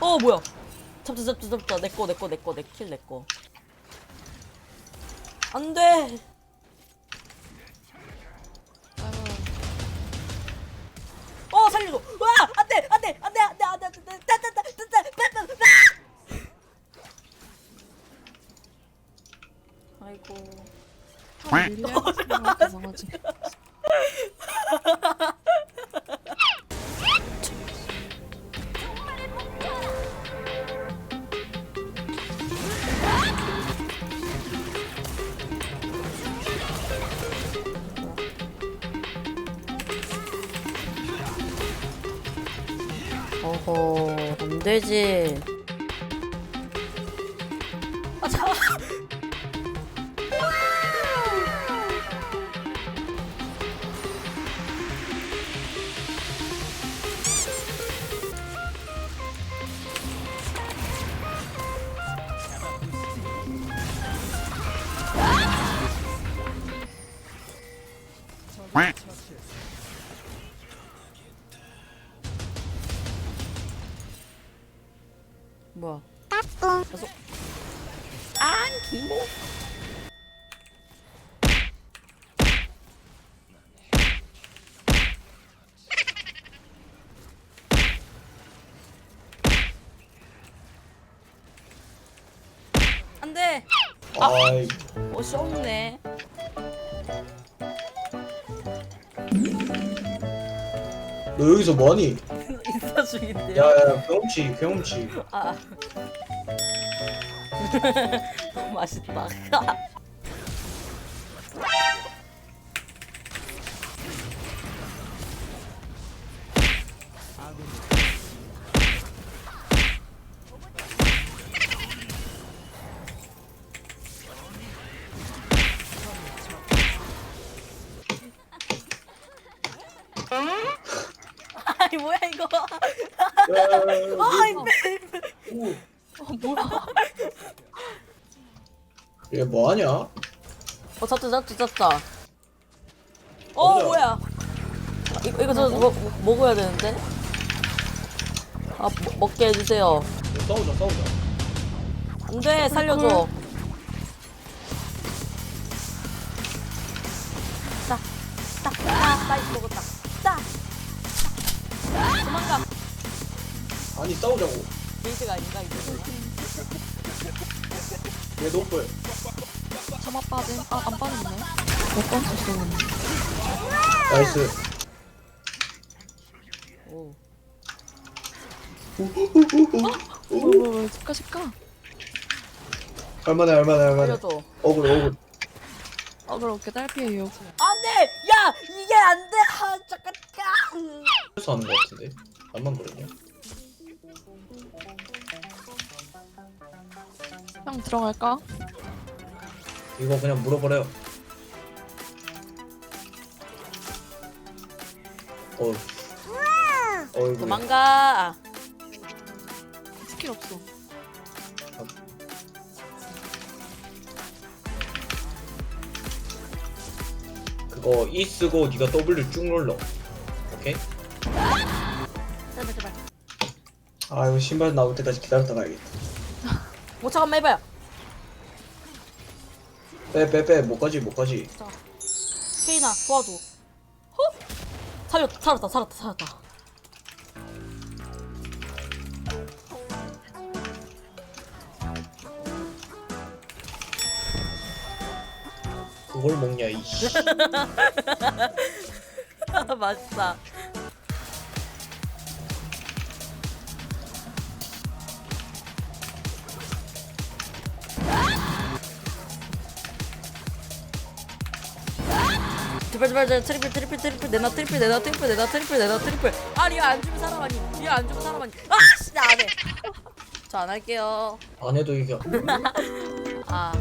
어 뭐야? 잡자 잡자 잡자 내꺼 내꺼 내꺼 내킬 내꺼. 안돼. 어 살려줘. 와 안돼 안돼 안돼 안돼 안돼 안돼 따따따따따따따. 아이고. 아, 릴리아 이상하지. 어허 안 되지. 아 잠깐. 뭐야? 계속. 아, 김모. 안 돼. 아이 옷이 없네. 너 여기서 뭐하니? 중인데요. 야야 경험치 경험치 아. 너무 맛있다. 아이 뭐야 이거? 아이 오, 어, 뭐야? 얘 뭐하냐? 어 잡자 잡자 잡자. 어? 뭐야? 아, 이거 이거 저 뭐, 뭐, 먹어야 되는데? 아 먹- 먹게 해주세요. 싸우자 싸우자. 안돼 살려줘. 따따따 나이스 먹었다 아니 싸우자고. 게이트가 아닌가 이제 얘 노플. 차마 빠짐. 아, 안 빠졌네. 몇번 썼어, 나이스. 오. 오, 집가, 집가. 할만해 할만해 할만해. 살려줘. 어글 어글 아, 그럼 어깨 딸피해요. 안돼 야 이게 안돼. 아 잠깐 해서 하는 거 같은데? 안만 그러냐? 형 들어갈까? 이거 그냥 물어버려요. 어 어이구 도망가. 스킬 없어. 그거 E 쓰고 네가 W 쭉 눌러. 오케이? 제발 제발. 아 이거 신발 나올 때까지 기다렸다 가야겠다. 뭐 잠깐만 해봐요 빼 빼 빼. 못 가지 못 가지. 케이나 도와줘. 어? 살렸다 살았다 살았다 살았다. 그걸 먹냐 이씨. 맛있다 제발 제발 제발 트리플 트리플 트리플. 내놔 트리플 내놔 트리플 내놔 트리플 내놔 트리플. 아 리아 안 주면 사람 아니. 리아 안 주면 사람 아니. 아씨 나안해. 저 안 할게요. 안 해도 이겨. 아